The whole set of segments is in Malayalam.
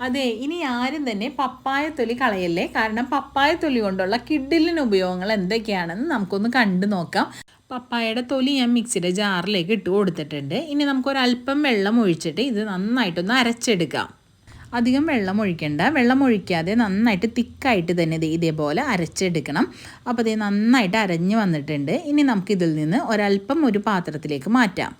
അതെ ഇനി ആരും തന്നെ പപ്പായ തൊലി കളയല്ലേ? കാരണം പപ്പായ തൊലി കൊണ്ടുള്ള കിഡിലിന് ഉപയോഗങ്ങൾ എന്തൊക്കെയാണെന്ന് നമുക്കൊന്ന് കണ്ടു നോക്കാം. പപ്പായയുടെ തൊലി ഞാൻ മിക്സിയുടെ ജാറിലേക്ക് ഇട്ട് കൊടുത്തിട്ടുണ്ട്. ഇനി നമുക്കൊരല്പം വെള്ളം ഒഴിച്ചിട്ട് ഇത് നന്നായിട്ടൊന്ന് അരച്ചെടുക്കാം. അധികം വെള്ളം ഒഴിക്കണ്ട. വെള്ളം ഒഴിക്കാതെ നന്നായിട്ട് തിക്കായിട്ട് തന്നെ ദേ ഇതേപോലെ അരച്ചെടുക്കണം. അപ്പോൾ ഇത് നന്നായിട്ട് അരഞ്ഞ് വന്നിട്ടുണ്ട്. ഇനി നമുക്കിതിൽ നിന്ന് ഒരല്പം ഒരു പാത്രത്തിലേക്ക് മാറ്റാം.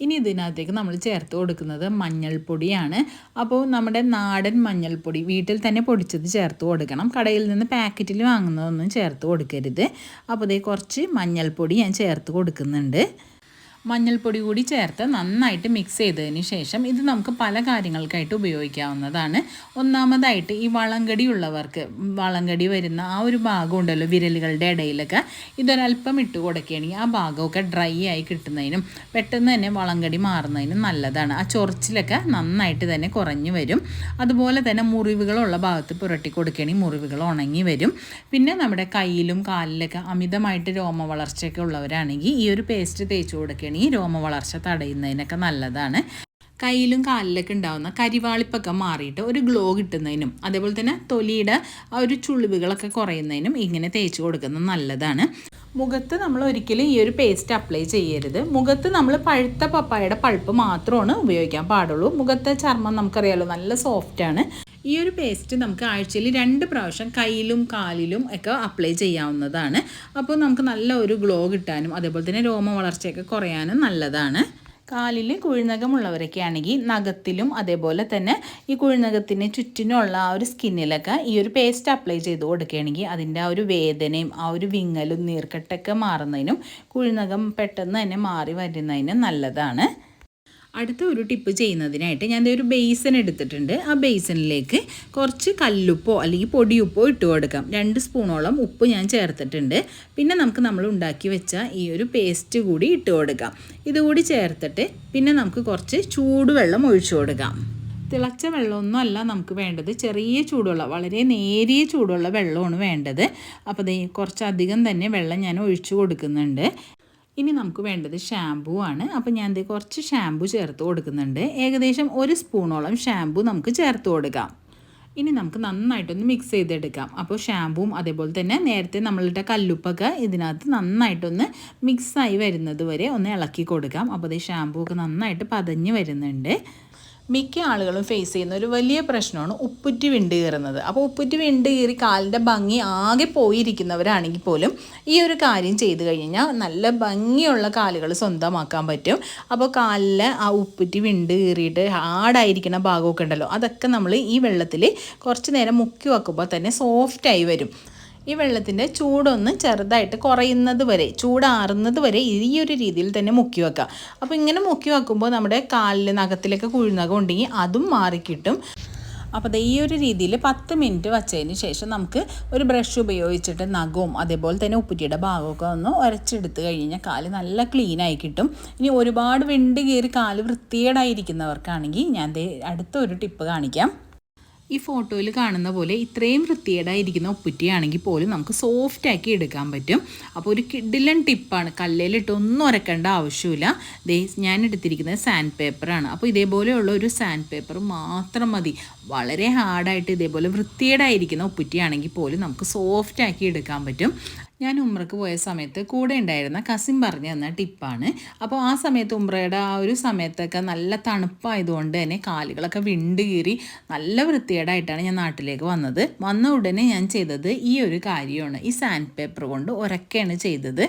ഇനി ഇതിനകത്തേക്ക് നമ്മൾ ചേർത്ത് കൊടുക്കുന്നത് മഞ്ഞൾപ്പൊടിയാണ്. അപ്പോൾ നമ്മുടെ നാടൻ മഞ്ഞൾപ്പൊടി വീട്ടിൽ തന്നെ പൊടിച്ചത് ചേർത്ത് കൊടുക്കണം. കടയിൽ നിന്ന് പാക്കറ്റിൽ വാങ്ങുന്നതൊന്നും ചേർത്ത് കൊടുക്കരുത്. അപ്പോൾ ഇതേ കുറച്ച് മഞ്ഞൾപ്പൊടി ഞാൻ ചേർത്ത് കൊടുക്കുന്നുണ്ട്. മഞ്ഞൾപ്പൊടി കൂടി ചേർത്ത് നന്നായിട്ട് മിക്സ് ചെയ്തതിന് ശേഷം ഇത് നമുക്ക് പല കാര്യങ്ങൾക്കായിട്ട് ഉപയോഗിക്കാവുന്നതാണ്. ഒന്നാമതായിട്ട് ഈ വളങ്കടി ഉള്ളവർക്ക് വളങ്കടി വരുന്ന ആ ഒരു ഭാഗം ഉണ്ടല്ലോ വിരലുകളുടെ ഇടയിലൊക്കെ ഇതൊരല്പം ഇട്ട് കൊടുക്കുകയാണെങ്കിൽ ആ ഭാഗമൊക്കെ ഡ്രൈ ആയി കിട്ടുന്നതിനും പെട്ടെന്ന് തന്നെ വളങ്കടി മാറുന്നതിനും നല്ലതാണ്. ആ ചൊറിച്ചിലൊക്കെ നന്നായിട്ട് തന്നെ കുറഞ്ഞു വരും. അതുപോലെ തന്നെ മുറിവുകളുള്ള ഭാഗത്ത് പുരട്ടി കൊടുക്കുകയാണെങ്കിൽ മുറിവുകൾ ഉണങ്ങി വരും. പിന്നെ നമ്മുടെ കയ്യിലും കാലിലൊക്കെ അമിതമായിട്ട് രോമ വളർച്ചയൊക്കെ ഉള്ളവരാണെങ്കിൽ ഈ ഒരു പേസ്റ്റ് തേച്ച് കൊടുക്കുകയാണെങ്കിൽ രോമ വളർച്ച തടയുന്നതിനൊക്കെ നല്ലതാണ്. കയ്യിലും കാലിലൊക്കെ ഉണ്ടാകുന്ന കരിവാളിപ്പൊക്കെ മാറിയിട്ട് ഒരു ഗ്ലോ കിട്ടുന്നതിനും അതേപോലെ തന്നെ തൊലിയുടെ ആ ഒരു ചുളിവുകളൊക്കെ കുറയുന്നതിനും ഇങ്ങനെ തേച്ച് കൊടുക്കുന്നത് നല്ലതാണ്. മുഖത്ത് നമ്മൾ ഒരിക്കലും ഈ ഒരു പേസ്റ്റ് അപ്ലൈ ചെയ്യരുത്. മുഖത്ത് നമ്മൾ പഴുത്ത പപ്പായയുടെ പൾപ്പ് മാത്രമാണ് ഉപയോഗിക്കാൻ പാടുള്ളൂ. മുഖത്തെ ചർമ്മം നമുക്കറിയാലോ നല്ല സോഫ്റ്റാണ് ഈ ഒരു പേസ്റ്റ് നമുക്ക് ആഴ്ചയിൽ രണ്ട് പ്രാവശ്യം കയ്യിലും കാലിലും ഒക്കെ അപ്ലൈ ചെയ്യാവുന്നതാണ്. അപ്പോൾ നമുക്ക് നല്ല ഒരു ഗ്ലോ കിട്ടാനും അതേപോലെ തന്നെ രോമ വളർച്ചയൊക്കെ കുറയാനും നല്ലതാണ്. കാലിൽ കുഴിനകമുള്ളവരൊക്കെ ആണെങ്കിൽ നഖത്തിലും അതേപോലെ തന്നെ ഈ കുഴിനകത്തിന് ചുറ്റിനുള്ള ആ ഒരു സ്കിന്നിലൊക്കെ ഈ ഒരു പേസ്റ്റ് അപ്ലൈ ചെയ്ത് കൊടുക്കുകയാണെങ്കിൽ അതിന്റെ ആ ഒരു വേദനയും ആ ഒരു വിങ്ങലും നീർക്കെട്ടൊക്കെ മാറുന്നതിനും കുഴിനകം പെട്ടെന്ന് തന്നെ മാറി വരുന്നതിനും നല്ലതാണ്. അടുത്ത ഒരു ടിപ്പ് ചെയ്യുന്നതിനായിട്ട് ഞാൻ ഒരു ബേസൻ എടുത്തിട്ടുണ്ട്. ആ ബേസനിലേക്ക് കുറച്ച് കല്ലുപ്പോ അല്ലെങ്കിൽ പൊടിയുപ്പോ ഇട്ട് കൊടുക്കാം. രണ്ട് സ്പൂണോളം ഉപ്പ് ഞാൻ ചേർത്തിട്ടുണ്ട്. പിന്നെ നമുക്ക് നമ്മൾ ഉണ്ടാക്കി വെച്ച ഈ ഒരു പേസ്റ്റ് കൂടി ഇട്ട് കൊടുക്കാം. ഇതുകൂടി ചേർത്തിട്ട് പിന്നെ നമുക്ക് കുറച്ച് ചൂടുവെള്ളം ഒഴിച്ചു കൊടുക്കാം. തിളച്ച വെള്ളമൊന്നും അല്ല നമുക്ക് വേണ്ടത്. ചെറിയ ചൂടുള്ള വളരെ നേരിയ ചൂടുള്ള വെള്ളമാണ് വേണ്ടത്. അപ്പോൾ കുറച്ചധികം തന്നെ വെള്ളം ഞാൻ ഒഴിച്ചു കൊടുക്കുന്നുണ്ട്. ഇനി നമുക്ക് വേണ്ടത് ഷാമ്പൂ ആണ്. അപ്പോൾ ഞാൻ ഇത് കുറച്ച് ഷാമ്പൂ ചേർത്ത് കൊടുക്കുന്നുണ്ട്. ഏകദേശം ഒരു സ്പൂണോളം ഷാമ്പൂ നമുക്ക് ചേർത്ത് കൊടുക്കാം. ഇനി നമുക്ക് നന്നായിട്ടൊന്ന് മിക്സ് ചെയ്തെടുക്കാം. അപ്പോൾ ഷാമ്പൂവും അതേപോലെ തന്നെ നേരത്തെ നമ്മളുടെ കല്ലുപ്പൊക്കെ ഇതിനകത്ത് നന്നായിട്ടൊന്ന് മിക്സായി വരുന്നത് വരെ ഒന്ന് ഇളക്കി കൊടുക്കാം. അപ്പോൾ അത് ഷാമ്പൂ ഒക്കെ നന്നായിട്ട് പതഞ്ഞ് വരുന്നുണ്ട്. മിക്ക ആളുകളും ഫേസ് ചെയ്യുന്ന ഒരു വലിയ പ്രശ്നമാണ് ഉപ്പുറ്റി വിണ്ട് കയറുന്നത്. അപ്പോൾ ഉപ്പുറ്റി വിണ്ട് കയറി കാലിന്റെ ഭംഗി ആകെ പോയിരിക്കുന്നവരാണെങ്കിൽ പോലും ഈ ഒരു കാര്യം ചെയ്ത് കഴിഞ്ഞാൽ നല്ല ഭംഗിയുള്ള കാലുകൾ സ്വന്തമാക്കാൻ പറ്റും. അപ്പോൾ കാലിൽ ആ ഉപ്പുറ്റി വിണ്ട് കയറിയിട്ട് ഹാർഡായിരിക്കുന്ന ഭാഗമൊക്കെ ഉണ്ടല്ലോ അതൊക്കെ നമ്മൾ ഈ വെള്ളത്തിൽ കുറച്ച് നേരം മുക്കി വെക്കുമ്പോൾ തന്നെ സോഫ്റ്റായി വരും. ഈ വെള്ളത്തിന്റെ ചൂടൊന്ന് ചെറുതായിട്ട് കുറയുന്നത് വരെ ചൂടാറുന്നത് വരെ ഈ ഒരു രീതിയിൽ തന്നെ മുക്കി വെക്കുക. അപ്പോൾ ഇങ്ങനെ മുക്കി വെക്കുമ്പോൾ നമ്മുടെ കാലിൽ നഖത്തിലൊക്കെ കുഴിനകം ഉണ്ടെങ്കിൽ അതും മാറിക്കിട്ടും. അപ്പോൾ അത് ഈ ഒരു രീതിയിൽ പത്ത് മിനിറ്റ് വച്ചതിന് ശേഷം നമുക്ക് ഒരു ബ്രഷ് ഉപയോഗിച്ചിട്ട് നഖവും അതേപോലെ തന്നെ ഉപ്പുറ്റിയുടെ ഭാഗമൊക്കെ ഒന്ന് ഉരച്ചെടുത്ത് കഴിഞ്ഞാൽ കാൽ നല്ല ക്ലീനായി കിട്ടും. ഇനി ഒരുപാട് വിണ്ട് കയറി കാൽ വൃത്തികേടായിരിക്കുന്നവർക്കാണെങ്കിൽ ഞാൻ അടുത്തൊരു അടുത്ത ടിപ്പ് കാണിക്കാം. ഈ ഫോട്ടോയിൽ കാണുന്ന പോലെ ഇത്രയും വൃത്തികേടായിരിക്കുന്ന ഉപ്പുറ്റിയാണെങ്കിൽ പോലും നമുക്ക് സോഫ്റ്റ് ആക്കി എടുക്കാൻ പറ്റും. അപ്പോൾ ഒരു കിഡിലൻ ടിപ്പാണ്. കല്ലിലിട്ട് ഒന്നും ഉരക്കേണ്ട ആവശ്യമില്ല. ദേ ഞാൻ എടുത്തിരിക്കുന്നത് സാൻഡ് പേപ്പറാണ് അപ്പോൾ ഇതേപോലെയുള്ള ഒരു സാൻഡ് പേപ്പർ മാത്രം മതി. വളരെ ഹാർഡായിട്ട് ഇതേപോലെ വൃത്തികേടായിരിക്കുന്ന ഉപ്പുറ്റിയാണെങ്കിൽ പോലും നമുക്ക് സോഫ്റ്റ് ആക്കി എടുക്കാൻ പറ്റും. ഞാൻ ഉമ്രക്ക് പോയ സമയത്ത് കൂടെ ഉണ്ടായിരുന്ന കസിൻ പറഞ്ഞു തന്ന ടിപ്പാണ്. അപ്പോൾ ആ സമയത്ത് ഉമ്രയുടെ ആ ഒരു സമയത്തൊക്കെ നല്ല തണുപ്പായതുകൊണ്ട് തന്നെ കാലുകളൊക്കെ വിണ്ട് കീറി നല്ല വൃത്തികേടായിട്ടാണ് ഞാൻ നാട്ടിലേക്ക് വന്നത്. വന്ന ഉടനെ ഞാൻ ചെയ്തത് ഈ ഒരു കാര്യമാണ്. ഈ സാൻഡ് പേപ്പർ കൊണ്ട് ഉരക്കുകയാണ് ചെയ്തത്.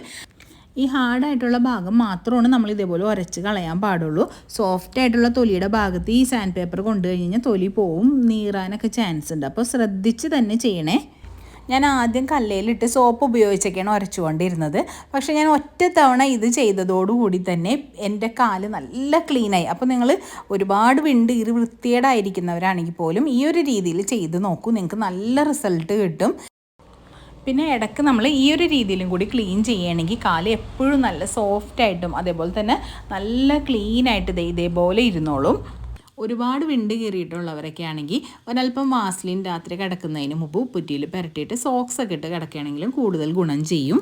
ഈ ഹാർഡായിട്ടുള്ള ഭാഗം മാത്രമാണ് നമ്മൾ ഇതേപോലെ ഉരച്ച് കളയാൻ പാടുള്ളൂ. സോഫ്റ്റ് ആയിട്ടുള്ള തൊലിയുടെ ഭാഗത്ത് ഈ സാൻഡ് പേപ്പർ കൊണ്ടു കഴിഞ്ഞാൽ തൊലി പോവും നീറാനൊക്കെ ചാൻസ് ഉണ്ട്. അപ്പോൾ ശ്രദ്ധിച്ച് തന്നെ ചെയ്യണേ. ഞാൻ ആദ്യം കല്ലയിലിട്ട് സോപ്പ് ഉപയോഗിച്ചൊക്കെയാണ് ഉരച്ചുകൊണ്ടിരുന്നത്. പക്ഷേ ഞാൻ ഒറ്റ തവണ ഇത് ചെയ്തതോടുകൂടി തന്നെ എന്റെ കാൽ നല്ല ക്ലീനായി. അപ്പോൾ നിങ്ങൾ ഒരുപാട് വിണ്ട് ഇരു വൃത്തികേടായിരിക്കുന്നവരാണെങ്കിൽ പോലും ഈ ഒരു രീതിയിൽ ചെയ്ത് നോക്കൂ. നിങ്ങൾക്ക് നല്ല റിസൾട്ട് കിട്ടും. പിന്നെ ഇടയ്ക്ക് നമ്മൾ ഈ ഒരു രീതിയിലും കൂടി ക്ലീൻ ചെയ്യുകയാണെങ്കിൽ കാൽ എപ്പോഴും നല്ല സോഫ്റ്റായിട്ടും അതേപോലെ തന്നെ നല്ല ക്ലീനായിട്ട് ഇതേപോലെ ഇരുന്നോളും. ഒരുപാട് വിണ്ട് കയറിയിട്ടുള്ളവരൊക്കെ ആണെങ്കിൽ ഒരല്പം വാസ്ലിൻ രാത്രി കിടക്കുന്നതിന് മുമ്പ് ഉപ്പുറ്റിയിൽ പുരട്ടിയിട്ട് സോക്സ് ഒക്കെ ഇട്ട് കിടക്കുകയാണെങ്കിലും കൂടുതൽ ഗുണം ചെയ്യും.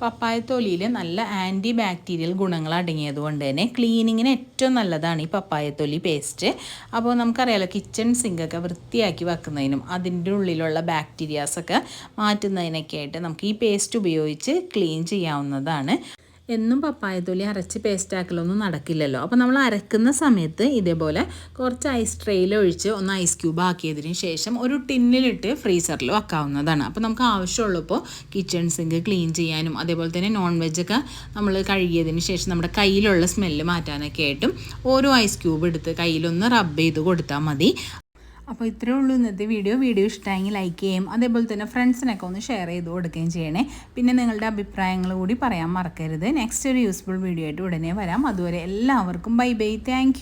പപ്പായ തൊലിയിൽ നല്ല ആന്റി ബാക്ടീരിയൽ ഗുണങ്ങൾ അടങ്ങിയതുകൊണ്ട് തന്നെ ക്ലീനിങ്ങിന് ഏറ്റവും നല്ലതാണ് ഈ പപ്പായ തൊലി പേസ്റ്റ് അപ്പോൾ നമുക്കറിയാലോ കിച്ചൺ സിങ്കൊക്കെ വൃത്തിയാക്കി വെക്കുന്നതിനും അതിന്റെ ഉള്ളിലുള്ള ബാക്ടീരിയാസൊക്കെ മാറ്റുന്നതിനൊക്കെ ആയിട്ട് നമുക്ക് ഈ പേസ്റ്റ് ഉപയോഗിച്ച് ക്ലീൻ ചെയ്യാവുന്നതാണ്. എന്നും പപ്പായ തൊലി അരച്ച് പേസ്റ്റാക്കലൊന്നും നടക്കില്ലല്ലോ. അപ്പോൾ നമ്മൾ അരക്കുന്ന സമയത്ത് ഇതേപോലെ കുറച്ച് ഐസ് ട്രെയിൽ ഒഴിച്ച് ഒന്ന് ഐസ് ക്യൂബ് ആക്കിയതിന് ശേഷം ഒരു ടിന്നിലിട്ട് ഫ്രീസറിൽ വെക്കാവുന്നതാണ്. അപ്പോൾ നമുക്ക് ആവശ്യമുള്ളപ്പോൾ കിച്ചൺ സിങ്ക് ക്ലീൻ ചെയ്യാനും അതേപോലെ തന്നെ നോൺ വെജൊക്കെ നമ്മൾ കഴുകിയതിന് ശേഷം നമ്മുടെ കയ്യിലുള്ള സ്മെല്ല് മാറ്റാനൊക്കെ ആയിട്ടും ഓരോ ഐസ് ക്യൂബ് എടുത്ത് കയ്യിലൊന്ന് റബ്ബ് ചെയ്ത് കൊടുത്താൽ മതി. അപ്പോൾ ഇത്രയേ ഉള്ളൂ ഇന്നത്തെ വീഡിയോ വീഡിയോ ഇഷ്ടമായെങ്കിൽ ലൈക്ക് ചെയ്യും അതേപോലെ തന്നെ ഫ്രണ്ട്സിനൊക്കെ ഒന്ന് ഷെയർ ചെയ്ത് കൊടുക്കുകയും ചെയ്യണേ. പിന്നെ നിങ്ങളുടെ അഭിപ്രായങ്ങൾ കൂടി പറയാൻ മറക്കരുത്. നെക്സ്റ്റ് ഒരു യൂസ്ഫുൾ വീഡിയോ ആയിട്ട് ഉടനെ വരാം. അതുവരെ എല്ലാവർക്കും ബൈ ബൈ താങ്ക്